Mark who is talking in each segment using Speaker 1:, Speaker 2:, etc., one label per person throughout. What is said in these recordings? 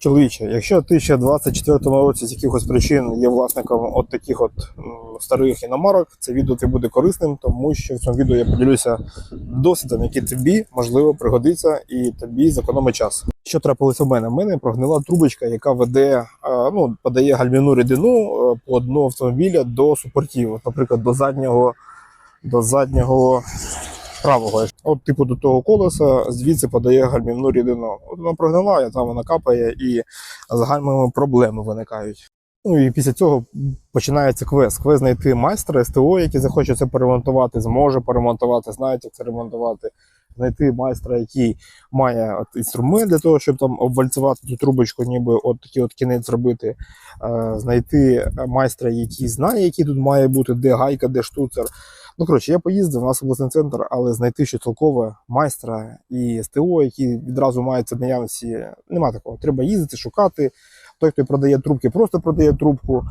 Speaker 1: Чоловіче, якщо ти ще в 24-му році з якихось причин є власником от таких от старих іномарок, це відео тобі буде корисним, тому що в цьому відео я поділюся досвідом, який тобі можливо пригодиться і тобі зекономить час. Що трапилося в мене? В мене прогнила трубочка, яка веде, е, ну, подає гальмівну рідину е, по дну автомобіля до супортів, наприклад, до заднього, до заднього правого. От, типу, до того колеса звідси подає гальмівну рідину. От вона прогнила, там вона капає, і з гальмами проблеми виникають. Ну і після цього починається квест. Квест знайти майстра СТО, який захоче це перемонтувати, зможе перемонтувати, знає, як це ремонтувати. Знайти майстра, який має от інструмент для того, щоб там обвальцювати цю трубочку, ніби от такий от кінець зробити. Е, знайти майстра, який знає, який тут має бути, де гайка, де штуцер. Ну, коротше, я поїздив, у нас обласний центр, але знайти ще толкове майстра і СТО, які відразу мають це наявності, нема такого. Треба їздити, шукати. Той, хто продає трубки, просто продає трубку,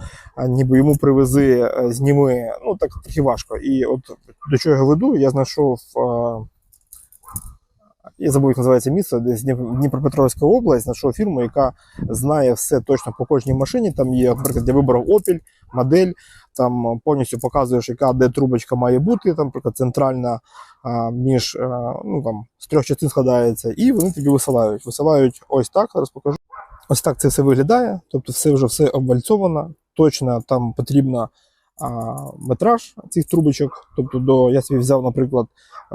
Speaker 1: ніби йому привези, е, зніми. Ну, так трохи важко. І от до чого я веду, я знайшов. Е, Я забув, як називається місце, десь Дніпропетровська область, знайшов фірму, яка знає все точно по кожній машині. Там є, наприклад, я вибрав Opel, модель, там повністю показуєш, яка де трубочка має бути, там, наприклад, центральна між а, ну, там, з трьох частин складається, і вони тобі висилають. Висилають ось так, зараз покажу. Ось так це все виглядає, тобто все вже все обвальцовано, точно там потрібна метраж цих трубочок. Тобто, до, я собі взяв, наприклад,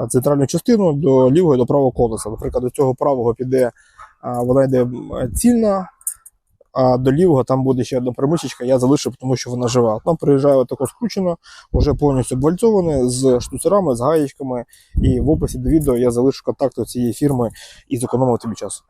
Speaker 1: центральну частину до лівого і до правого колеса. Наприклад, до цього правого піде, вона йде цільна, а до лівого там буде ще одна примичечка, я залишив, тому що вона жива. Там приїжджає отако скручено, вже повністю обвальцоване з штуцерами, з гаєчками. І в описі до відео я залишу контакти цієї фірми і зекономив тобі час.